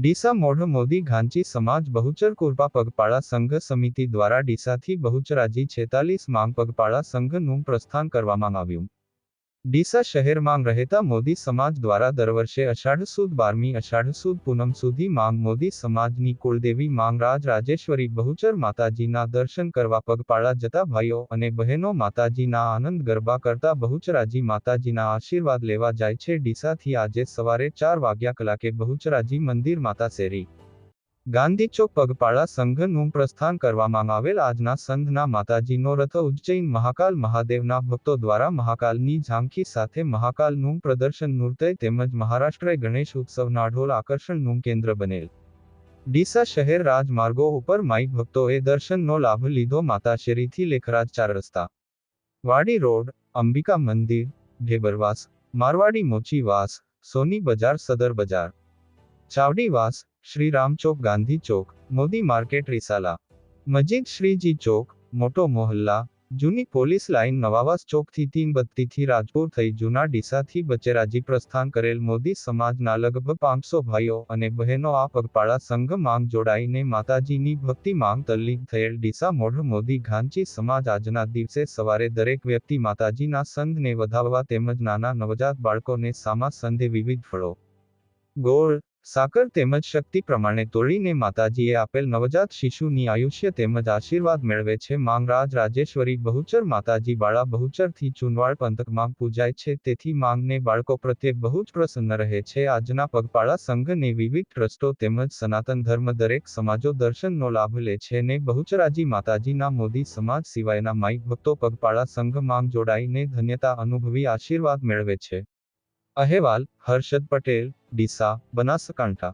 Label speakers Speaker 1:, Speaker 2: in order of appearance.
Speaker 1: ડીસા મોઢ મોદી ઘાંચી સમાજ બહુચર કુરપા પગપાળા સંઘ સમિતિ દ્વારા ડીસાથી બહુચરાજી છેતાલીસ માંગ પગપાળા સંઘનું પ્રસ્થાન કરવામાં આવ્યું. ડીસા શહેરમાં રહેતા મોદી સમાજ દ્વારા દર વર્ષે અષાઢ સુદ બારમી, અષાઢ સુદ પૂનમ સુધી માંગ મોદી સમાજની કુળદેવી માંગ રાજ રાજેશ્વરી બહુચર માતાજીના દર્શન કરવા પગપાળા જતા ભાઈઓ અને બહેનો માતાજીના આનંદ ગરબા કરતા બહુચરાજી માતાજીના આશીર્વાદ લેવા જાય છે. ડીસાથી આજે સવારે ચાર વાગ્યા કલાકે બહુચરાજી મંદિર માતા શેરી ગાંધી ચોક પગપાળા સંઘનું પ્રસ્થાન કરવામાં આવેલ આજના સંઘના માતાજીનો રથ ઉજ્જૈન મહાકાલ મહાદેવના ભક્તો દ્વારા મહાકાલની ઝાંખી સાથે મહાકાલનું પ્રદર્શન નૃત્ય તેમજ મહારાષ્ટ્ર ગણેશ ઉત્સવના ઢોલ આકર્ષણનું કેન્દ્ર બનેલ. ડીસા શહેર રાજમાર્ગો ઉપર માઈ ભક્તોએ દર્શનનો લાભ લીધો માતાશેરીથી લેખરાજ ચાર રસ્તા. વાડી રોડ, અંબિકા મંદિર, ઢેબરવાસ, મારવાડી મોચીવાસ સોની બજાર સદર બજાર. ચાવડીવાસ શ્રી રામ ચોક, ગાંધી ચોક, મોદી માર્કેટ, રિસાલા. મજીદ શ્રીજી ચોક, મોટો મોહલ્લા, જૂની પોલીસ લાઇન, નવાવાસ ચોકથી તીન બત્તીથી રાજપુર થઈ જૂના ડીસાથી બચેરાજી પ્રસ્થાન કરેલ મોદી સમાજના લગભગ પાંચસો ભાઈઓ અને બહેનો આ પગપાળા સંઘ માંગ જોડાઈને માતાજીની ભક્તિ માંગ તલ્લીન થયેલ ડીસા મોઢ મોદી ઘાંચી સમાજ આજના દિવસે સવારે દરેક વ્યક્તિ માતાજીના સંઘને વધાવવા તેમજ નાના નવજાત બાળકોને સામા સંધે વિવિધ ફળો. ગોળ સાકર તેમજ શક્તિ પ્રમાણે તોડીને માતાજીએ આપેલ નવજાત શિશુની આયુષ્ય તેમજ આશીર્વાદ મેળવે છે. માંગરાજ રાજેશ્વરી બહુચર માતાજી બાળા બહુચરથી ચુનવાડ પંથકમાં પૂજાય છે. તેથી માંગને બાળકો પ્રત્યે બહુ જ પ્રસન્ન રહે છે. આજના પગપાળા સંઘને વિવિધ ટ્રસ્ટો તેમજ સનાતન ધર્મ દરેક સમાજો દર્શનનો લાભ લે છે ને બહુચરાજી માતાજીના મોદી સમાજ સિવાયના માઈ ભક્તો પગપાળા સંઘ માંગ જોડાઈને ધન્યતા અનુભવી આશીર્વાદ મેળવે છે. અહેવાલ હર્ષદ પટેલ ડીસા બનાસકાંઠા.